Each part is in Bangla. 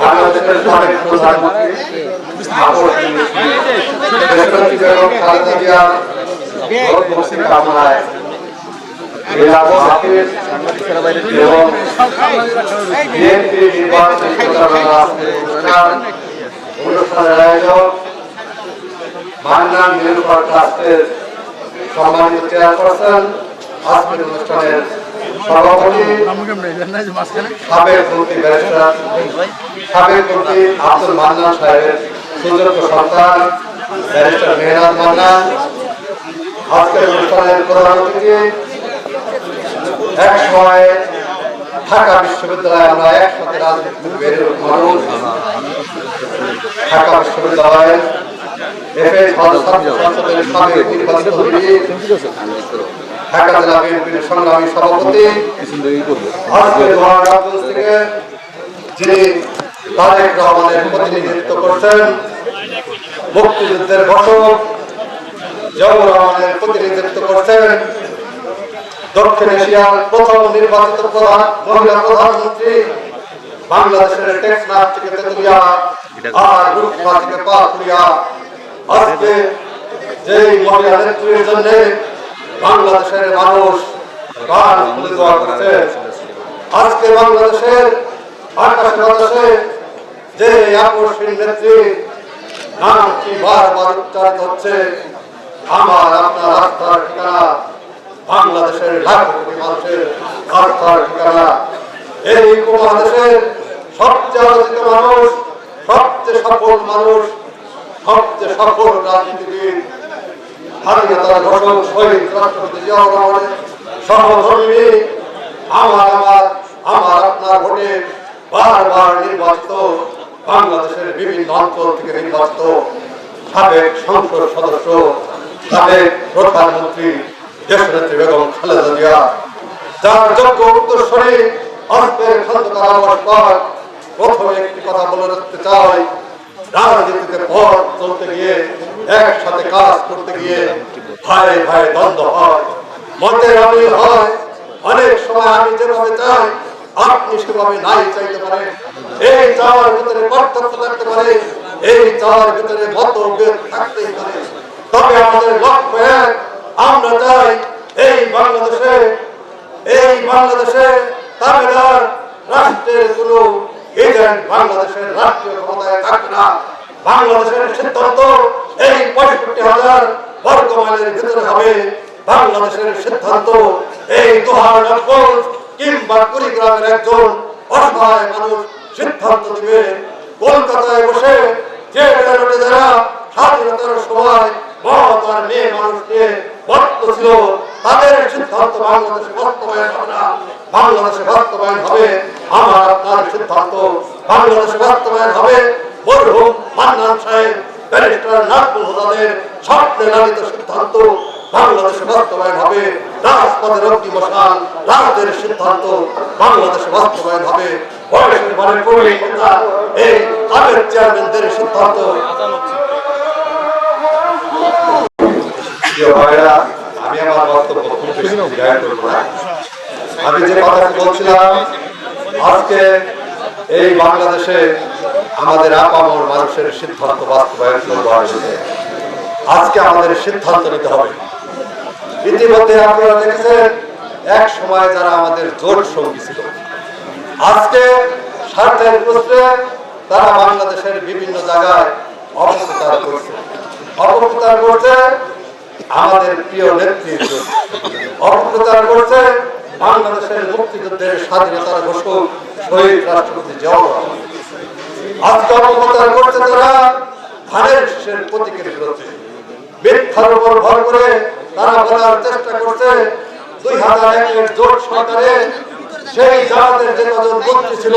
বাংলাদেশের সাবেক প্রধানমন্ত্রী কামনায় এবং বিএনপি নির্বাচনী প্রচারণা অনুষ্ঠান অনুষ্ঠানের আয়োজক মান্নান নিরূপর ট্রাস্টের সম্মানিত চেয়ারপারসন আজকের অনুষ্ঠানের সভাপতি সাবেক মন্ত্রী ব্যারিস্টার সাবেক মন্ত্রী আব্দুল মান্নান সাহেবের সুযোগ্য সন্তান ব্যারিস্টার মেহনাজ মান্নান। আজকের অনুষ্ঠানের প্রধান অতিথি এক সময় ঢাকা বিশ্ববিদ্যালয়ে আমরা একসাথে রাজনীতি বেড়ে মানুষ। ঢাকা বিশ্ববিদ্যালয়ের এফএস সংসদের সাবেক নির্বাচিত হুইপ, ঢাকা জেলা প্রতিনিধিত্ব করছেন, মুক্তিযুদ্ধের ঘটক জিয়াউর প্রতিনিধিত্ব করছেন, দক্ষিণ এশিয়ার প্রথম নির্বাচিত প্রধান, মহিলা প্রধানমন্ত্রী, বাংলাদেশের টেকনাফ থেকে তেতুলিয়া আর রূপমা থেকে পাকুড়িয়া আজকে যেই মহিলা নেত্রীর জন্য বাংলাদেশের মানুষ প্রাণ খুলে দেওয়া করছে আজকে বাংলাদেশের, আকাশে বাতাসে যে আকর্ষণ নেত্রী নামটি বারবার উচ্চারিত হচ্ছে, আমার, আপনার আস্থার ঠিকানা বাংলাদেশের লাখ কোটি মানুষের আস্থার ঠিকানা। এই উপমহাদেশের সবচেয়ে আলোচিত মানুষ, সবচেয়ে সফল মানুষ, সবচেয়ে সফল রাজনীতিবিদ স্বাধীনতার ঘটক শহীদ রাষ্ট্রপতি জিয়াউর রহমানের সহধর্মী আমার আমার আমার আপনার ভোটে বারবার নির্বাচিত বাংলাদেশের বিভিন্ন অঞ্চল থেকে নির্বাচিত সাবেক সংসদ সদস্য, সাবেক প্রধানমন্ত্রী দেশনেত্রী বেগম খালেদা জিয়া। যার যোগ্য উত্তরস্বরী আবাস পাক প্রথমে একটি কথা বলে রাখতে চাই রাজনীতিতে পথ চলতে গিয়ে, একসাথে কাজ করতে গিয়ে ভাই ভাই দ্বন্দ্ব হয়। মতের অমিল হয়, অনেক সময় আমি যেভাবে চাই, আপনি সেভাবে নাই চাইতে এই চাওয়ার ভিতরে পার্থক্য থাকতে পারে, এই চাওয়ার ভিতরে পারে। তবে আমাদের লক্ষ্য এক, আমরা চাই এই বাংলাদেশে এই বাংলাদেশে তামিলার রাষ্ট্রের কোন এজেন্ট বাংলাদেশের রাষ্ট্রীয় ক্ষমতায় থাকবে না। বাংলাদেশের সিদ্ধান্ত এই পঁয়ষট্টি হাজার বর্গ মাইলের ভিতরে হবে। বাংলাদেশের সিদ্ধান্ত এই দোহার নকল কিংবা কুড়িগ্রামের একজন অসহায় মানুষ সিদ্ধান্ত দিবে। কলকাতায় বসে যে যারা স্বাধীনতার সময় মমতার মেয়ে মানুষকে বর্ত ছিল তাদের সিদ্ধান্ত বাংলাদেশে বাস্তবায়ন হবে না বাংলাদেশে বাস্তবায়ন হবে আমার আপনার সিদ্ধান্ত। বাংলাদেশে বাস্তবায়ন হবে মরহুম মান্নান সাহেব ব্যারিস্টার নাজমুল হুদাদের স্বপ্নে লালিত সিদ্ধান্ত। বাংলাদেশে বাস্তবায়ন হবে রাজপথের অগ্নি মশাল রাজের সিদ্ধান্ত। বাংলাদেশে বাস্তবায়ন হবে বয়সের মানে এই আগের চেয়ারম্যানদের সিদ্ধান্ত। ভাইরা, আমি যে কথাটি বলছিলাম, আজকে এই বাংলাদেশে আমাদের আপামর মানুষের সিদ্ধান্ত বাস্তবায়ন করব আসলে আজকে আমাদের সিদ্ধান্ত নিতে হবে। ইতিমধ্যে আপনারা দেখেছেন, এক সময় যারা আমাদের জোট সঙ্গী ছিল, আজকে স্বার্থের প্রশ্নে তারা বাংলাদেশের বিভিন্ন জায়গায় অপপ্রচার করছে। অপপ্রচার করছে আমাদের প্রিয় জন্য। অপপ্রচার করছে বাংলাদেশের মুক্তিযুদ্ধের স্বাধীনতার ঘোষক শহীদ রাষ্ট্রপতি আজকে অপপ্রচার করছে তারা ধানের শীষের প্রতীকের বিরুদ্ধে মিথ্যার উপর ভর করে তারা বলার চেষ্টা করছে, দুই হাজার জোট সরকারে সেই জামাতের যে কজন মন্ত্রী ছিল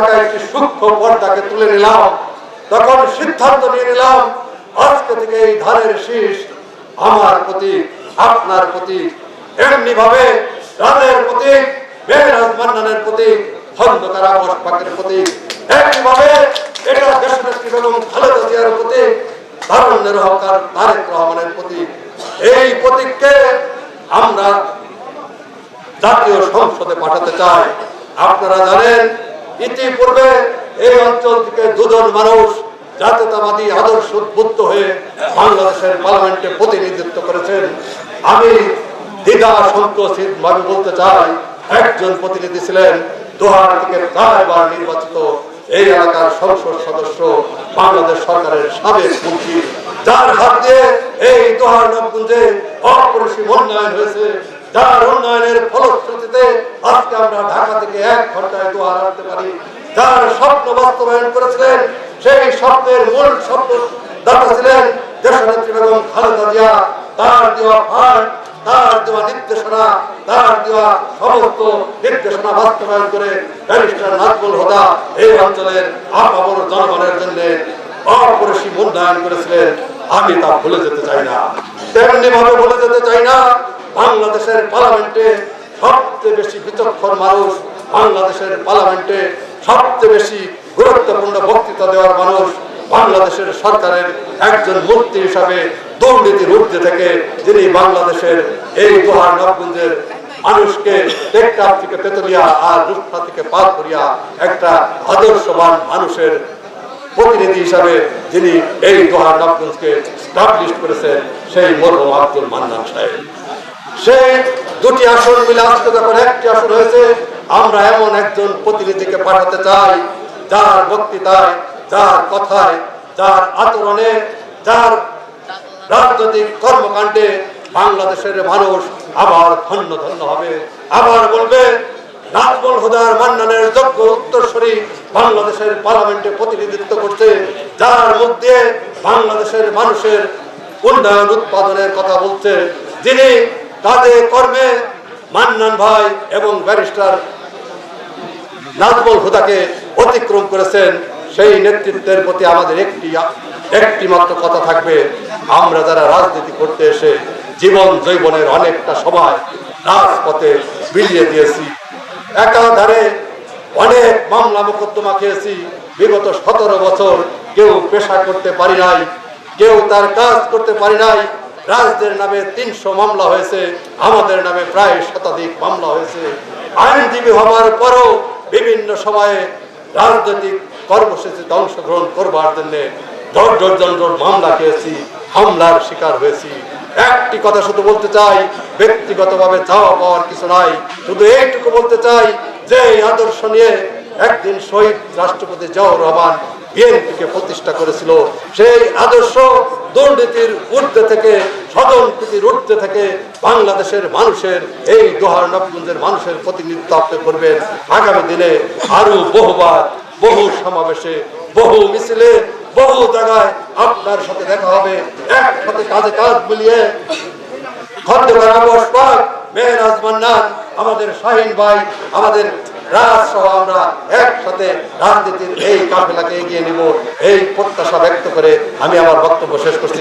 থাকা একটি সূক্ষ্ম পর্দাকে তুলে নিলাম। তখন সিদ্ধান্ত নিয়ে নিলাম, আজকে থেকে এই ধানের শীষ আমার প্রতি, আপনার প্রতি এমনি ভাবে রাজের প্রতি, মেহরাজ মান্নানের প্রতি প্রতি একই ভাবে এটা দেশনেত্রী বেগম খালেদা জিয়ার প্রতি, তারুণ্যের হকার তারেক রহমানের প্রতি। এই প্রতীককে আমরা জাতীয় সংসদে পাঠাতে চাই। আপনারা জানেন ইতিপূর্বে এই অঞ্চল থেকে দুজন মানুষ জাতীয়তাবাদী আদর্শ উদ্বুদ্ধ হয়ে বাংলাদেশের পার্লামেন্টে প্রতিনিধিত্ব করেছেন। আমি দ্বিধা সংকোচিত ভাবে বলতে চাই, একজন প্রতিনিধি ছিলেন দোহার থেকে প্রায়বার নির্বাচিত এই এলাকার সংসদ সদস্য, বাংলাদেশ সরকারের সাবেক মন্ত্রী। যার হাত দিয়ে এই দোহার নবগুঞ্জে অপরিসীম উন্নয়ন হয়েছে। যার উন্নয়নের ফলশ্রুতিতে আজকে আমরা ঢাকা থেকে এক ঘন্টায় দোহার আনতে পারি। যার স্বপ্ন বাস্তবায়ন করেছিলেন, সেই স্বপ্নের মূল স্বপ্ন দাতা ছিলেন দেশনেত্রী বেগম খালেদা জিয়া। তার দেওয়া ফান্ড তার দেওয়া নির্দেশনা, তার দেওয়া সমস্ত নির্দেশনা বাস্তবায়ন করে ব্যারিস্টার এই অঞ্চলের আপামর জনগণের জন্য অপরিসীম উন্নয়ন করেছিলেন। আমি তা ভুলে যেতে চাই না। তেমনি ভাবে ভুলে যেতে চাই না বাংলাদেশের পার্লামেন্টে সবচেয়ে বেশি বিচক্ষণ মানুষ বাংলাদেশের পার্লামেন্টে সবচেয়ে বেশি গুরুত্বপূর্ণ বক্তৃতা দেওয়ার মানুষ বাংলাদেশের সরকারের একজন মন্ত্রী হিসাবে দুর্নীতির ঊর্ধ্বে থেকে যিনি বাংলাদেশের এই দোহার নবগঞ্জের মানুষকে টেকটাপ থেকে তেতুলিয়া আর রূপসা থেকে পার করিয়া একটা আদর্শবান মানুষের প্রতিনিধি হিসাবে যিনি এই দোহার নবগঞ্জকে স্টাবলিশ করেছেন সেই মরহুম আব্দুল মান্নান সাহেব। সেই দুটি আসন মিলে আজকে যখন একটি আসন হয়েছে, আমরা এমন একজন প্রতিনিধিকে পাঠাতে চাই, যার বক্তৃতায়, যার কথায়, যার আচরণে, যার রাজনৈতিক কর্মকাণ্ডে বাংলাদেশের মানুষ আবার ধন্য ধন্য হবে। আবার বলবে, নাজমুল হুদার মান্নানের যোগ্য উত্তরসূরি বাংলাদেশের পার্লামেন্টে প্রতিনিধিত্ব করছে, যার মুখ দিয়ে বাংলাদেশের মানুষের উন্নয়ন উৎপাদনের কথা বলছে। যিনি কাজে কর্মে মান্নান ভাই এবং ব্যারিস্টার নাজমুল হুদাকে অতিক্রম করেছেন, সেই নেতৃত্বের প্রতি আমাদের একটি একটি মাত্র কথা থাকবে। আমরা যারা রাজনীতি করতে এসে জীবন জৈবনের অনেকটা সময় রাজপথে বিলিয়ে দিয়েছি। একাধারে অনেক মামলা মোকদ্দমা খেয়েছি। বিগত সতেরো বছর কেউ পেশা করতে পারি নাই, কেউ তার কাজ করতে পারি নাই। রাজদের নামে তিনশো মামলা হয়েছে, আমাদের নামে প্রায় শতাধিক মামলা হয়েছে। আইনজীবী হওয়ার পরও বিভিন্ন সময়ে রাজনৈতিক কর্মসূচিতে অংশগ্রহণ করবার জন্য দশ জন মামলা খেয়েছি, হামলার শিকার হয়েছি। একটি কথা শুধু বলতে চাই, ব্যক্তিগতভাবে চাওয়া পাওয়ার কিছু নাই। শুধু এইটুকু বলতে চাই, যে আদর্শ নিয়ে একদিন শহীদ রাষ্ট্রপতি জিয়াউর রহমান বিএনপিকে প্রতিষ্ঠা করেছিল। সেই আদর্শ দুর্নীতির ঊর্ধ্বে থেকে স্বজনপ্রীতির ঊর্ধ্বে থেকে বাংলাদেশের মানুষের, এই দোহার নবগঞ্জের মানুষের প্রতিনিধিত্ব আপনি করবেন। আগামী দিনে আরও বহুবার, বহু সমাবেশে, বহু মিছিলে, বহু জায়গায় আপনার সাথে দেখা হবে। একসাথে কাজে কাজ মিলিয়ে খন্দকার মান্নান আমাদের শাহিন ভাই, আমাদের রাজ সহ আমরা একসাথে রাজনীতির এই কাফেলাকে এগিয়ে নিব। এই প্রত্যাশা ব্যক্ত করে আমি আমার বক্তব্য শেষ করছি।